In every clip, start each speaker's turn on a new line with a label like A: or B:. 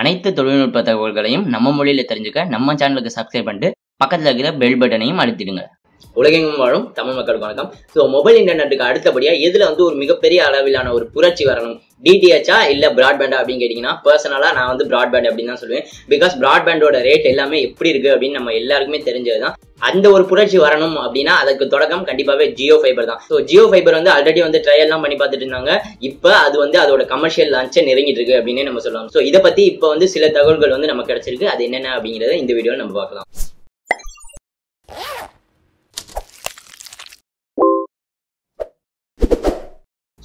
A: அனைத்து தொழில்நுட்ப தகவல்களையும் நம்ம மொழியில தெரிஞ்சுக்க நம்ம சேனலுக்கு சப்ஸ்கிரைப் பண்ணிட்டு பக்கத்துல இருக்கிற பெல் பட்டனையும் அழுத்திடுங்க. உலகெங்கும் வாழும் தமிழ் மக்களுக்கு வணக்கம். ஸோ மொபைல் இன்டர்நெட்டுக்கு அடுத்தபடியா எதுல வந்து ஒரு மிகப்பெரிய அளவிலான ஒரு புரட்சி வரணும். டிடிஹெச்சா இல்ல பிராட்பேண்டா அப்படின்னு கேட்டீங்கன்னா பர்சனலா நான் வந்து பிராட்பேண்ட் அப்படின்னு தான் சொல்லுவேன். பிகாஸ் பிராட்பேண்டோட ரேட் எல்லாமே எப்படி இருக்கு அப்படின்னு நம்ம எல்லாருக்குமே தெரிஞ்சதுதான். அந்த ஒரு புரட்சி வரணும் அப்படின்னா அதுக்கு தொடக்கம் கண்டிப்பாவே ஜியோ ஃபைபர் தான். ஸோ ஜியோ ஃபைபர் வந்து ஆல்ரெடி வந்து ட்ரையல்லாம் பண்ணி பார்த்துட்டு இருந்தாங்க. இப்போ அது வந்து அதோட கமர்ஷியல் லான்ச்சை நெருங்கிட்டு இருக்கு அப்படின்னு நம்ம சொல்லலாம். ஸோ இதை பத்தி இப்போ வந்து சில தகவல்கள் வந்து நமக்கு கிடைச்சிருக்கு. அது என்னென்ன அப்படிங்கறத இந்த வீடியோவில் நம்ம பார்க்கலாம்.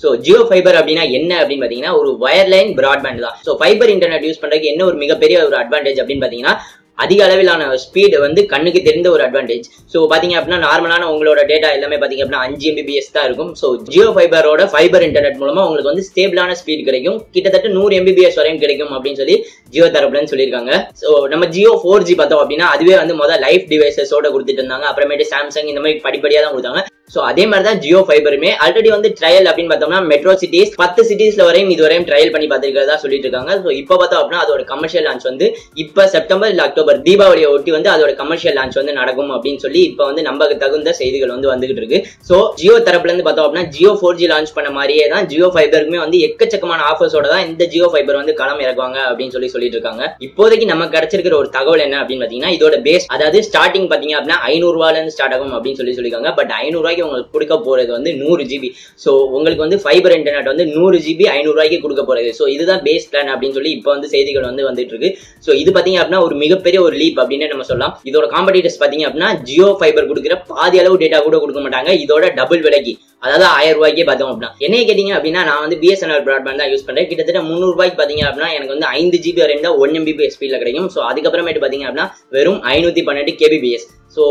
A: ஸோ ஜியோ ஃபைபர் அப்படின்னா என்ன அப்படின்னு பார்த்தீங்கன்னா ஒரு வயர்லைன் பிராட்பேண்ட் தான். ஸோ ஃபைபர் இன்டர்நெட் யூஸ் பண்ணுறதுக்கு என்ன ஒரு மிகப்பெரிய ஒரு அட்வான்டேஜ் அப்படின்னு பார்த்தீங்கன்னா அதிக அளவிலான ஸ்பீடு வந்து கண்ணுக்கு தெரிந்த ஒரு அட்வான்டேஜ் ஸோ பார்த்தீங்க அப்படின்னா நார்மலான உங்களோட டேட்டா எல்லாமே பார்த்தீங்க அப்படின்னா அஞ்சு எம்பிபிஎஸ் தான் இருக்கும். ஸோ ஜியோ ஃபைபரோட ஃபைபர் இன்டர்நெட் மூலமாக உங்களுக்கு வந்து ஸ்டேபிளான ஸ்பீட் கிடைக்கும். கிட்டத்தட்ட நூறு எம்பிபிஎஸ் வரையும் கிடைக்கும் அப்படின்னு சொல்லி ஜியோ தரப்புலன்னு சொல்லியிருக்காங்க. ஸோ நம்ம ஜியோ ஃபோர் ஜி பார்த்தோம் அப்படின்னா அதுவே வந்து முதல் லைஃப் டிவைசஸோட கொடுத்துட்டு இருந்தாங்க. அப்புறமேட்டு சாம்சங் இந்த மாதிரி படிப்படியாக தான் கொடுத்தாங்க. ஸோ அதே மாதிரி தான் ஜியோ ஃபைபருமே. ஆல்ரெடி வந்து ட்ரையல் அப்படின்னு பார்த்தோம்னா மெட்ரோ சிட்டிஸ் பத்து சிட்டிஸ்ல வரையும் இது வரையும் ட்ரையல் பண்ணி பார்த்துருக்கிறதா சொல்லிட்டு இருக்காங்க ஸோ இப்போ பார்த்தோம் அப்படின்னா அதோட கமர்ஷியல் லான்ச் வந்து இப்போ செப்டம்பர் இல்லை அக்டோபர் தீபாவளியை ஒட்டி வந்து அதோட கமர்ஷியல் லான்ச் வந்து நடக்கும் அப்படின்னு சொல்லி இப்போ வந்து நம்ப தகுந்த செய்திகள் வந்து வந்துகிட்டு இருக்கு. ஸோ ஜியோ தரப்புல இருந்து பார்த்தோம் அப்படின்னா ஜியோ ஃபோர் ஜி லான்ச் பண்ண மாதிரியே தான் ஜியோ ஃபைபருக்குமே வந்து எக்கச்சக்கமான ஆஃபர்ஸோட தான் இந்த ஜியோ ஃபைபர் வந்து களம் இறக்குவாங்க அப்படின்னு சொல்லி சொல்லிட்டு இருக்காங்க இப்போதைக்கு நம்ம கிடைச்சிருக்கிற ஒரு தகவல் என்ன அப்படின்னு பார்த்தீங்கன்னா இதோட பேஸ் அதாவது ஸ்டார்டிங் பார்த்தீங்க அப்படின்னா ஐநூறு இருந்து ஸ்டார்ட் ஆகும் அப்படின்னு சொல்லி சொல்லியிருக்காங்க. பட் ஐநூறுவா ரூபாய்க்கு உங்களுக்கு கொடுக்க போறது வந்து நூறு ஜிபி ஸோ உங்களுக்கு வந்து ஃபைபர் இன்டர்நெட் வந்து நூறு ஜிபி ஐநூறு ரூபாய்க்கு கொடுக்க போறது. ஸோ இதுதான் பேஸ் பிளான் அப்படின்னு சொல்லி இப்போ வந்து செய்திகள் வந்து வந்துட்டு இருக்கு. ஸோ இது பார்த்தீங்க அப்படின்னா ஒரு மிகப்பெரிய ஒரு லீப் அப்படின்னு நம்ம சொல்லலாம். இதோட காம்படிட்டர்ஸ் பார்த்தீங்க அப்படின்னா ஜியோ ஃபைபர் கொடுக்குற பாதி அளவு டேட்டா கூட கொடுக்க மாட்டாங்க. இதோட டபுள் விலைக்கு. அதாவது ஆயிரம் ரூபாய்க்கே பார்த்தோம் அப்படின்னா. என்ன கேட்டீங்க அப்படின்னா நான் வந்து பிஎஸ்என்எல் ப்ராட்பேண்ட் தான் யூஸ் பண்றேன். கிட்டத்தட்ட முந்நூறு ரூபாய்க்கு பாத்தீங்க அப்படின்னா எனக்கு வந்து ஐந்து ஜிபி வரையும் ஒன் எம்பிபி ஸ்பீடில் கிடைக்கும். ஸோ அதுக்கப்புறமேட்டு பாத்தீங்க அப்படின்னா வெறும் ஐநூற்றி பன்னெண்டு கேபிபிஎஸ் ஸோ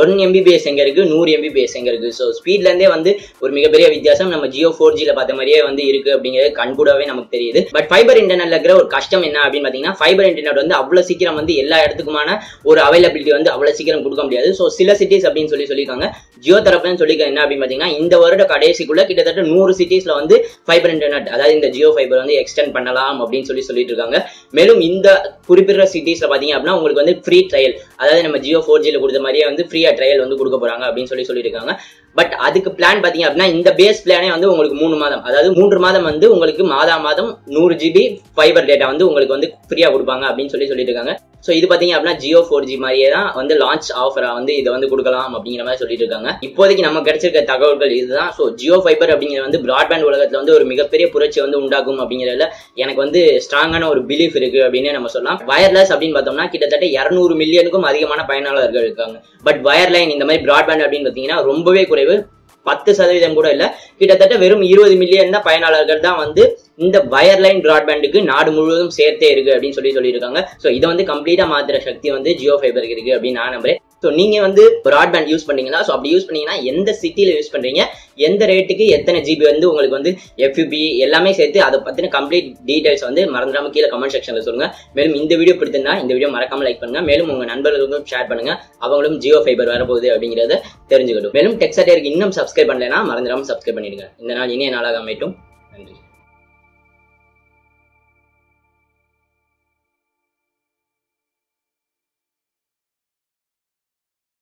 A: ஒன் எம்பிபிஎஸ் எங்க இருக்கு? நூறு எம்பிபிஎஸ் எங்க இருக்கு? ஸோ ஸ்பீட்ல இருந்தே வந்து ஒரு மிகப்பெரிய வித்தியாசம் நம்ம ஜியோ ஃபோர் ஜியில் பார்த்த மாதிரியே வந்து இருக்கு அப்படிங்கிறது கண்கூடாவே நமக்கு தெரியுது. பட் ஃபைபர் இன்டர்நெட்ல இருக்கிற ஒரு கஷ்டம் என்ன அப்படின்னு பாத்தீங்கன்னா ஃபைபர் இன்டர்நெட் வந்து அவ்வளவு சீக்கிரம் வந்து எல்லா இடத்துக்குமான ஒரு அவைலபிலிட்டி வந்து அவ்வளவு சீக்கிரம் கொடுக்க முடியாது. ஸோ சில சிட்டிஸ் அப்படின்னு சொல்லி சொல்லியிருக்காங்க. ஜியோ தரப்புன்னு சொல்லிக்க என்ன அப்படின்னு பாத்தீங்கன்னா இந்த வருட கடைசிக்குள்ள கிட்டத்தட்ட நூறு சிட்டிஸ்ல வந்து ஃபைபர் இன்டர்நெட் அதாவது இந்த ஜியோ ஃபைபர் வந்து எக்ஸ்டெண்ட் பண்ணலாம் அப்படின்னு சொல்லி சொல்லிட்டு இருக்காங்க மேலும் இந்த குறிப்பிட்ட சிட்டிஸ்ல பாத்தீங்க அப்படின்னா உங்களுக்கு வந்து ஃப்ரீ ட்ரையல் அதாவது நம்ம ஜியோ ஃபோர் ஜில கொடுத்த மாதிரியே வந்து ஃப்ரீயா ட்ரையல் வந்து கொடுக்க போறாங்க அப்படின்னு சொல்லி சொல்லியிருக்காங்க. பட் அதுக்கு பிளான் பாத்தீங்க அப்படின்னா இந்த பேஸ் பிளானே வந்து உங்களுக்கு மூணு மாதம். அதாவது மூன்று மாதம் வந்து உங்களுக்கு மாதா மாதம் நூறு ஜிபி ஃபைபர் டேட்டா வந்து உங்களுக்கு வந்து ஃப்ரீயா கொடுப்பாங்க அப்படின்னு சொல்லி சொல்லிட்டு இருக்காங்க ஸோ இது பார்த்தீங்க அப்படின்னா ஜியோ ஃபோர் ஜி மாதிரியே தான் வந்து லான்ச் ஆஃபராக வந்து இதை வந்து கொடுக்கலாம் அப்படிங்கிற மாதிரி சொல்லிட்டு இருக்காங்க. இப்போதைக்கு நம்ம கிடைச்சிருக்க தகவல்கள் இதுதான். ஸோ ஜியோ ஃபைபர் அப்படிங்கிறது வந்து ப்ராட்பேண்ட் உலகத்தில் வந்து ஒரு மிகப்பெரிய புரட்சி வந்து உண்டாகும் அப்படிங்கிறதுல எனக்கு வந்து ஸ்ட்ராங்கான ஒரு பிலீஃப் இருக்கு அப்படின்னு நம்ம சொல்லலாம். வயர்லெஸ் அப்படின்னு பார்த்தோம்னா கிட்டத்தட்ட இரநூறு மில்லியனுக்கும் அதிகமான பயனாளர்கள் இருக்காங்க. பட் வயர்லைன் இந்த மாதிரி ப்ராட்பேண்ட் அப்படின்னு பார்த்தீங்கன்னா ரொம்பவே குறைவு. பத்து சதவீதம் கூட இல்ல. கிட்டத்தட்ட வெறும் இருபது மில்லியன் தான் பயனாளர்கள் தான் வந்து இந்த வயர்லைன் பிராட்பேண்டுக்கு நாடு முழுவதும் சேர்த்தே இருக்கு அப்படின்னு சொல்லி சொல்லியிருக்காங்க. ஸோ இதை வந்து கம்ப்ளீட்டா மாத்துற சக்தி வந்து ஜியோ ஃபைபருக்கு இருக்கு அப்படின்னு நான் நம்புறேன். ஸோ நீங்க வந்து ப்ராட்பேண்ட் யூஸ் பண்ணீங்கன்னா ஸோ அப்படி யூஸ் பண்ணீங்கன்னா எந்த சிட்டியில யூஸ் பண்றீங்க எந்த ரேட்டுக்கு எத்தனை ஜிபி வந்து உங்களுக்கு வந்து எஃப்யூபி எல்லாமே சேர்த்து அதை பத்தின கம்ப்ளீட் டீடைல்ஸ் வந்து மறந்துடாம கீழே கமெண்ட் செக்ஷன்ல சொல்லுங்க. மேலும் இந்த வீடியோ பிடித்திருந்தா இந்த வீடியோ மறக்காம லைக் பண்ணுங்க. மேலும் உங்க நண்பர்களுக்கும் ஷேர் பண்ணுங்க. அவங்களும் ஜியோ ஃபைபர் வரப்போகுது அப்படிங்கறத தெரிஞ்சுக்கட்டும் மேலும் டெக்ஸாட்டியருக்கு இன்னும் சப்ஸ்கிரைப் பண்ணலைன்னா மறந்துடாம சப்ஸ்கிரைப் பண்ணிடுங்க. இந்த நாள் இனிய நாளாக அமைட்டும் நன்றி.